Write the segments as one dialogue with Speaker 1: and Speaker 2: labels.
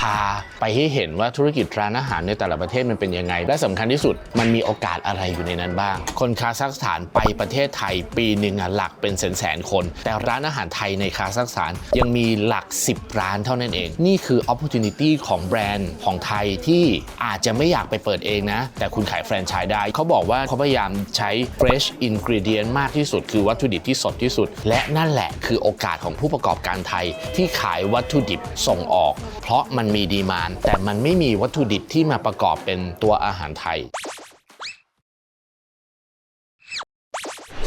Speaker 1: พาไปให้เห็นว่าธุรกิจร้านอาหารในแต่ละประเทศมันเป็นยังไง และสำคัญที่สุดมันมีโอกาสอะไรอยู่ในนั้นบ้าง คนคาซัคสถานไปประเทศไทยปีหนึ่งอะหลักเป็นแสนแสนคน แต่ร้านอาหารไทยในคาซัคสถานยังมีหลัก 10 ร้านเท่านั้นเอง นี่คือ opportunity ของแบรนด์ของไทยที่อาจจะไม่อยากไปเปิดเองนะ แต่คุณขายแฟรนไชส์ได้ เขาบอกว่าเขาพยายามใช้ fresh ingredient มากที่สุด คือวัตถุดิบที่สดที่สุด และนั่นแหละคือโอกาสของผู้ประกอบการไทยที่ขายวัตถุดิบส่งออก เพราะมันมีดีมานแต่มันไม่มีวัตถุดิบที่มาประกอบเป็นตัวอาหารไทย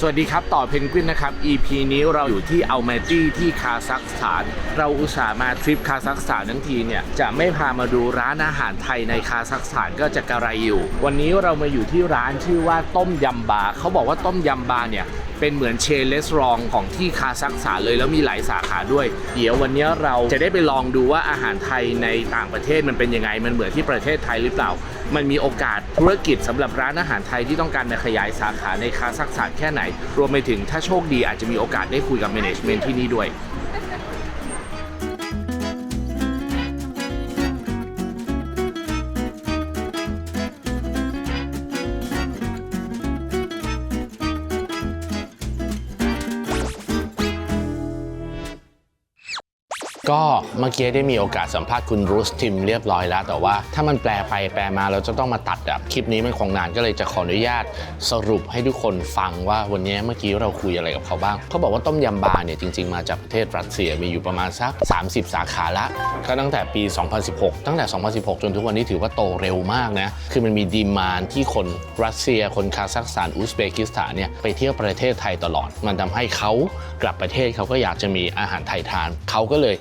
Speaker 1: สวัสดีครับ ต่อเพนกวินนะครับ EP นี้เราอยู่ที่อัลมาตี้ที่คาซัคสถาน เราอุตส่าห์มาทริปคาซัคสถานทั้งทีเนี่ย จะไม่พามาดูร้านอาหารไทยในคาซัคสถานก็จะกระไรอยู่ วันนี้เรามาอยู่ที่ร้านชื่อว่าต้มยำบาร์เขาบอกว่าต้มยำบาร์เนี่ยเป็นเหมือนเชนเลสรองของที่คาซัคสถานเลยแล้วมีหลายสาขาด้วย เดี๋ยววันนี้เราจะได้ไปลองดูว่าอาหารไทยในต่างประเทศมันเป็นยังไงมันเหมือนที่ประเทศไทยหรือเปล่า มันมีโอกาสธุรกิจสำหรับร้านอาหารไทยที่ต้องการขยายสาขาในคาซักสถานแค่ไหน รวมไปถึงถ้าโชคดีอาจจะมีโอกาสได้คุยกับแมネจเมนต์ที่นี่ด้วย ก็เมื่อกี้ได้มีโอกาสสัมภาษณ์คุณรูสทิมเรียบร้อยแล้ว แต่ว่าถ้ามันแปลไปแปลมาเราจะต้องมาตัดแบบคลิปนี้มันคงนานก็เลยจะขออนุญาตสรุปให้ทุกคนฟังว่าวันนี้เมื่อกี้เราคุยอะไรกับเขาบ้าง เขาบอกว่าต้มยำบาร์เนี่ยจริงๆมาจากประเทศรัสเซียมีอยู่ประมาณสัก 30 สาขาละก็ตั้งแต่ปี 2016 ตั้งแต่ 2016 จนทุกวันนี้ถือว่าโตเร็วมากนะคือมันมีดีมานที่คนรัสเซีย คนคาซัคสถานอุซเบกิสถานเนี่ยไปเที่ยวประเทศไทยตลอด มันทำให้เขากลับประเทศเขาก็อยากจะมีอาหารไทยทานเขาก็เลย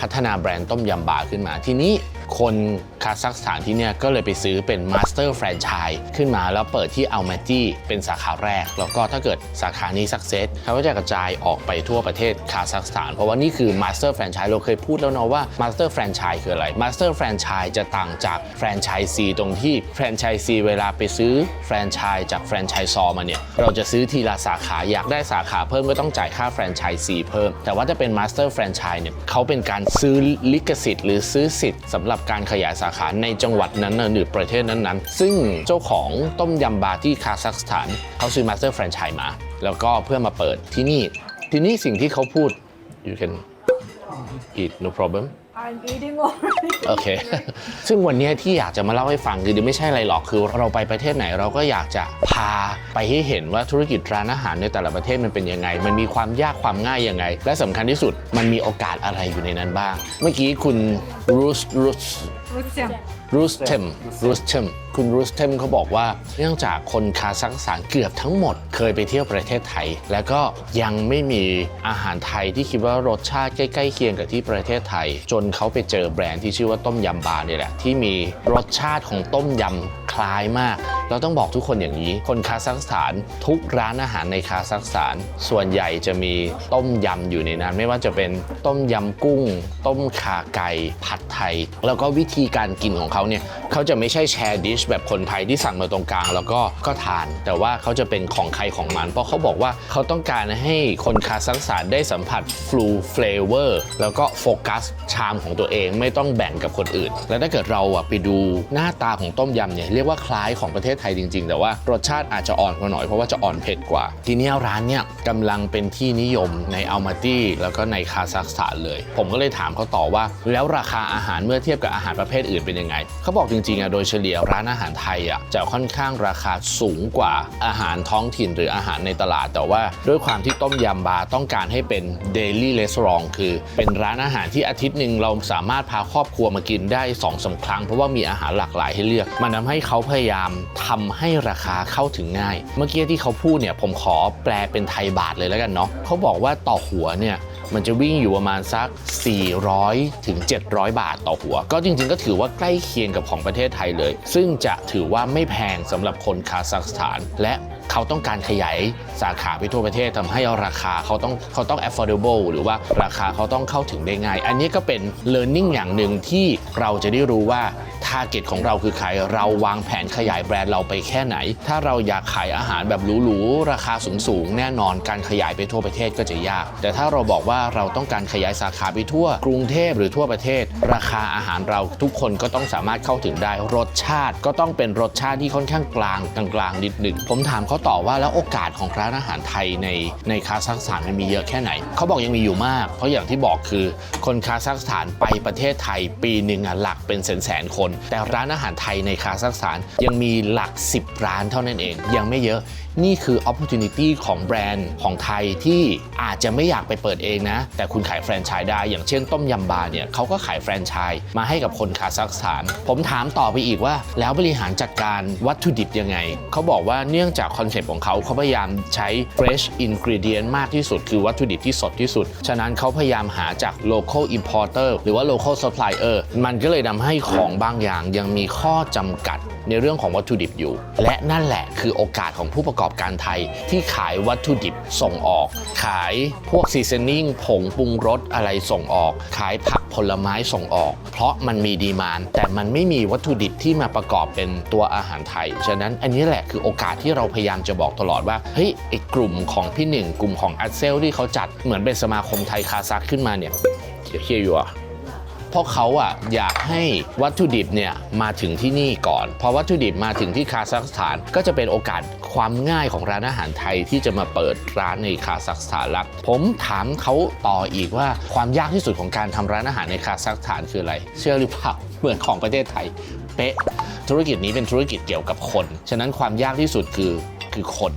Speaker 1: พัฒนาแบรนด์ต้มยำบาร์ขึ้นมา ทีนี้คนคาซัคสถานที่เนี่ยก็เลยไปซื้อเป็นมาสเตอร์แฟรนไชส์ขึ้นมาแล้วเปิดที่อัลมาตี้เป็นสาขาแรก แล้วก็ถ้าเกิดสาขานี้สักเซสเขาก็จะกระจายออกไปทั่วประเทศคาซัคสถาน เพราะว่านี่คือมาสเตอร์แฟรนไชส์เราเคยพูดแล้วเนาะว่ามาสเตอร์แฟรนไชส์คืออะไรมาสเตอร์แฟรนไชส์จะต่างจากแฟรนไชส์ซีตรงที่แฟรนไชส์ซีเวลาไปซื้อแฟรนไชส์จากแฟรนไชส์ซอมาเนี่ยเราจะซื้อทีละสาขาอยากได้สาขาเพิ่มก็ต้องจ่ายค่าแฟรนไชส์ซีเพิ่ม แต่ว่าถ้าเป็นมาสเตอร์แฟรนไชส์เนี่ยเขาเป็นการซื้อลิขสิทธิ์หรือซื้อสิทธิ์สำหรับการขยายสาขาในจังหวัดนั้นหรือประเทศนั้นๆ ซึ่งเจ้าของต้มยำบาร์ที่คาซัคสถานเขาซื้อมาสเตอร์แฟรนไชส์มา แล้วก็เพื่อมาเปิดที่นี่ ทีนี้สิ่งที่เขาพูด you can eat no problem
Speaker 2: I'm eating already.
Speaker 1: โอเค ซึ่งวันนี้ที่อยากจะมาเล่าให้ฟังคือไม่ใช่อะไรหรอก คือเราไปประเทศไหนเราก็อยากจะพาไปให้เห็นว่าธุรกิจร้านอาหารในแต่ละประเทศมันเป็นยังไง มันมีความยากความง่ายยังไง และสำคัญที่สุดมันมีโอกาสอะไรอยู่ในนั้นบ้าง เมื่อกี้คุณรูสรูส
Speaker 2: Rustem.
Speaker 1: รูสเทมรูสเทมคุณรูสเทมเขาบอกว่า เนื่องจากคนคาซัคสถานเกือบทั้งหมดเคยไปเที่ยวประเทศไทย แล้วก็ยังไม่มีอาหารไทยที่คิดว่ารสชาติใกล้ๆเคียงกับที่ประเทศไทย จนเขาไปเจอแบรนด์ที่ชื่อว่าต้มยำบาร์เนี่ยแหละที่มีรสชาติของต้มยำคล้ายมาก เราต้องบอกทุกคนอย่างนี้ คนคาซัคสถานทุกร้านอาหารในคาซัคสถาน ส่วนใหญ่จะมีต้มยำอยู่ในนั้น ไม่ว่าจะเป็นต้มยำกุ้ง ต้มข่าไก่ผัดไทย แล้วก็วิธีการกินของเขาเนี่ยเขาจะไม่ใช่แชร์ดิชแบบคนไทยที่สั่งมาตรงกลาง แล้วก็ก็ทาน แต่ว่าเขาจะเป็นของใครของมัน เพราะเขาบอกว่าเขาต้องการให้คนคาซัคสถานได้สัมผัสฟลูเฟลเวอร์แล้วก็โฟกัสชามของตัวเองไม่ต้องแบ่งกับคนอื่น แล้วถ้าเกิดเราอะไปดูหน้าตาของต้มยำเนี่ยเรียกว่าคล้ายของประเทศไทยจริง ๆ แต่ว่ารสชาติอาจจะอ่อนกว่าหน่อยเพราะว่าจะอ่อนเผ็ดกว่า ทีนี้ร้านเนี่ยกำลังเป็นที่นิยมในอัลมาตี้แล้วก็ในคาซัคสถานเลย ผมก็เลยถามเขาต่อว่า แล้วราคาอาหารเมื่อเทียบกับอาหารประเภทอื่นเป็นยังไงเขาบอกจริงๆอะโดยเฉลี่ยร้านอาหารไทยอะจะค่อนข้างราคาสูงกว่าอาหารท้องถิ่นหรืออาหารในตลาด แต่ว่าด้วยความที่ต้มยำบาร์ต้องการให้เป็น daily restaurant คือ เป็นร้านอาหารที่อาทิตย์หนึ่งเราสามารถพาครอบครัวมากินได้2อสาครั้ง เพราะว่ามีอาหารหลากหลายให้เลือก มันทำให้เขาพยายามทำให้ราคาเข้าถึงง่าย เมื่อกี้ที่เขาพูดเนี่ยผมขอแปลเป็นไทยบาทเลยแล้วกันเนาะเขาบอกว่าต่อหัวเนี่ย มันจะวิ่งอยู่ประมาณสัก 400ถึง700 บาทต่อหัว ก็จริงๆ ก็ถือว่าใกล้เคียงกับของประเทศไทยเลย ซึ่งจะถือว่าไม่แพงสำหรับคนคาซัคสถาน และเขาต้องการขยายสาขาไปทั่วประเทศทำให้ราคาเขาต้องเขาต้อง affordable หรือว่าราคาเขาต้องเข้าถึงได้ง่าย อันนี้ก็เป็น learning อย่างหนึ่งที่เราจะได้รู้ว่า ทาร์เก็ตของเราคือใครเราวางแผนขยายแบรนด์เราไปแค่ไหน ถ้าเราอยากขายอาหารแบบหรูๆราคาสูงๆแน่นอนการขยายไปทั่วประเทศก็จะยาก แต่ถ้าเราบอกว่าเราต้องการขยายสาขาไปทั่ว กรุงเทพหรือทั่วประเทศ ราคาอาหารเราทุกคนก็ต้องสามารถเข้าถึงได้รสชาติ ก็ต้องเป็นรสชาติที่ค่อนข้างกลางกลางๆนิดหนึ่งผมถามเขาต่อว่าแล้วโอกาสของร้านอาหารไทยในในคาซัคสถานมันมีเยอะแค่ไหน เขาบอกยังมีอยู่มาก เพราะอย่างที่บอกคือ คนคาซัคสถานไปประเทศไทยปีหนึ่งอะหลักเป็นแสนแสนๆคนแต่ร้านอาหารไทยในคาซัคสถานยังมีหลัก 10 ร้านเท่านั้นเอง ยังไม่เยอะ นี่คือ opportunity ของแบรนด์ของไทยที่อาจจะไม่อยากไปเปิดเองนะ แต่คุณขายแฟรนไชส์ได้ อย่างเช่นต้มยำบาร์เนี่ยเขาก็ขายแฟรนไชส์มาให้กับคนคาซัคสถาน ผมถามต่อไปอีกว่า แล้วบริหารจัดการวัตถุดิบยังไง เขาบอกว่าเนื่องจากคอนเซปต์ของเขาเขาพยายามใช้ fresh ingredient มากที่สุด คือวัตถุดิบที่สดที่สุด ฉะนั้นเขาพยายามหาจาก local importer หรือว่า local supplier มันก็เลยทำให้ของบางอย่างยังมีข้อจำกัด ในเรื่องของวัตถุดิบอยู่ และนั่นแหละคือโอกาสของผู้ประกอบการไทย ที่ขายวัตถุดิบส่งออก ขายพวกซีซันนิ่งผงปรุงรสอะไรส่งออก ขายผักผลไม้ส่งออก เพราะมันมีดีมานแต่มันไม่มีวัตถุดิบที่มาประกอบเป็นตัวอาหารไทย ฉะนั้นอันนี้แหละคือโอกาสที่เราพยายามจะบอกตลอดว่าเฮ้ยไอ้กลุ่มของพี่หนึ่งกลุ่มของอัดเซลที่เขาจัดเหมือนเป็นสมาคมไทยคาซักขึ้นมาเนี่ยเฮียอยู่อะ เพราะเขาอะอยากให้วัตถุดิบเนี่ยมาถึงที่นี่ก่อนพอวัตถุดิบมาถึงที่คาซัคสถานก็จะเป็นโอกาสความง่ายของร้านอาหารไทยที่จะมาเปิดร้านในคาซัคสถานละผมถามเขาต่ออีกว่าความยากที่สุดของการทำร้านอาหารในคาซัคสถานคืออะไร เชื่อหรือเปล่าเหมือนของประเทศไทยเป๊ะธุรกิจนี้เป็นธุรกิจเกี่ยวกับคน ฉะนั้นความยากที่สุดคือคือคน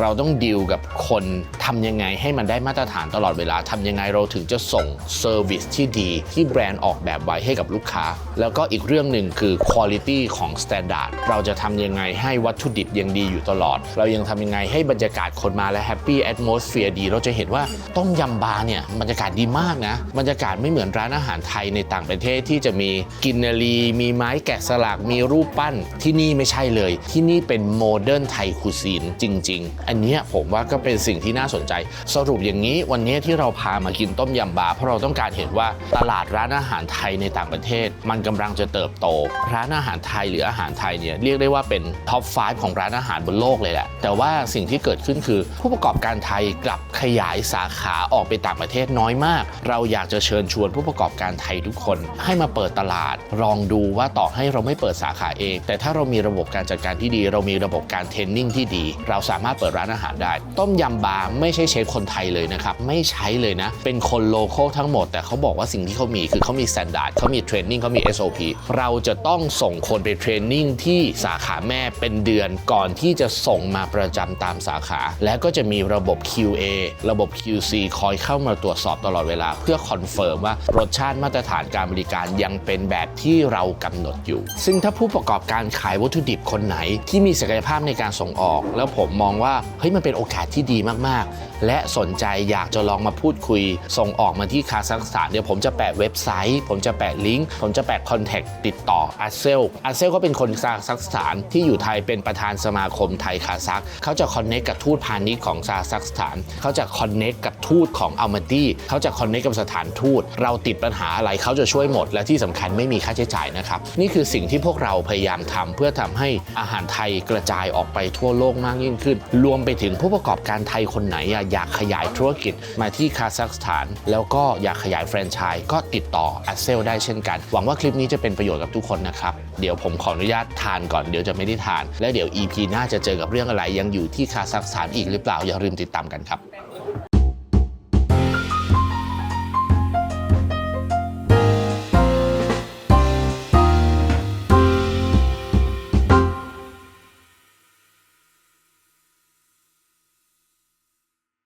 Speaker 1: เราต้องดีลกับคน ทำยังไงให้มันได้มาตรฐานตลอดเวลาทำยังไงเราถึงจะส่งเซอร์วิสที่ดีที่แบรนด์ออกแบบไว้ให้กับลูกค้า แล้วก็อีกเรื่องหนึ่งคือคุณ i t y ของ Standard เราจะทำยังไงให้วัตถุดิบยังดีอยู่ตลอด เรายังทำยังไงให้บรรยากาศคนมาและแฮปปี้แอดมอสเฟียร์ดี เราจะเห็นว่าต้มยำบาร์เนี่ยบรรยากาศดีมากนะ บรรยากาศไม่เหมือนร้านอาหารไทยในต่างประเทศที่จะมีกินนารีมีไม้แกะสลักมีรูปปั้นที่นี่ไม่ใช่เลย ที่นี่เป็นโมเดิร์นไทยคูซีนจริง ๆ อันนี้ผมว่าก็เป็นสิ่งที่น่าสนใจ สรุปอย่างนี้วันนี้ที่เราพามากินต้มยำบาเพราะเราต้องการเห็นว่าตลาดร้านอาหารไทยในต่างประเทศ มันกำลังจะเติบโต ร้านอาหารไทยหรืออาหารไทยเนี่ยเรียกได้ว่าเป็นท็อป 5 ของร้านอาหารบนโลกเลยแหละแต่ว่าสิ่งที่เกิดขึ้นคือ ผู้ประกอบการไทยกลับขยายสาขาออกไปต่างประเทศน้อยมาก เราอยากจะเชิญชวนผู้ประกอบการไทยทุกคน ให้มาเปิดตลาด ลองดูว่าต่อให้เราไม่เปิดสาขาเอง แต่ถ้าเรามีระบบการจัดการที่ดี เรามีระบบการเทรนนิ่งที่ดี เราสามารถเปิดร้านอาหารได้ ต้มยำบาร์ไม่ใช่เชฟคนไทยเลยนะครับ ไม่ใช้เลยนะ เป็นคนโลโก้ทั้งหมด แต่เขาบอกว่าสิ่งที่เขามีคือเขามี s แ a นดาร์ดเขามีเทรนนิ่งเขามี SOP เราจะต้องส่งคนไปเทรนนิ่งที่สาขาแม่เป็นเดือนก่อนที่จะส่งมาประจำตามสาขา แล้วก็จะมีระบบ QA ระบบ QC คอยเข้ามาตรวจสอบตลอดเวลา เพื่อคอนเฟิร์มว่ารสชาติมาตรฐานการบริการยังเป็นแบบที่เรากำหนดอยู่ ซึ่งถ้าผู้ประกอบการขายวัตถุดิบคนไหน ที่มีศักยภาพในการส่งออก แล้วผมมองว่าเฮ้ยมันเป็นโอกาสที่ดีมากๆและสนใจอยากจะลองมาพูดคุย ส่งออกมาที่คาซัคสถานเดี๋ยวผมจะแปะเว็บไซต์ ผมจะแปะลิงก์ ผมจะแปะคอนแทคติดต่ออาเซลอาเซลก็เป็นคนคาซัคสถานที่อยู่ไทยเป็นประธานสมาคมไทยคาซัคเขาจะคอนเน c t กับทูตพาณิชย์ของคาซัคสถานเขาจะคอนเน c t กับทูตของอัลมาตีเขาจะคอนเน c t กับสถานทูต เราติดปัญหาอะไรเขาจะช่วยหมด และที่สำคัญไม่มีค่าใช้จ่ายนะครับ นี่คือสิ่งที่พวกเราพยายามทำเพื่อทำให้อาหารไทยกระจายออกไปทั่วโลกมากยิ่งขึ้น รวมไปถึงผู้ประกอบการไทยคนไหนอะอยากขยายธุรกิจมาที่คาซัคสถาน แล้วก็อยากขยายแฟรนไชส์ก็ติดต่ออัเซลได้เช่นกัน หวังว่าคลิปนี้จะเป็นประโยชน์กับทุกคนนะครับ เดี๋ยวผมขออนุญาตทานก่อนเดี๋ยวจะไม่ได้ทาน และเดี๋ยว EP หน้าจะเจอกับเรื่องอะไรยังอยู่ที่คาซัคสถานอีกหรือเปล่าอย่าลืมติดตามกันครับ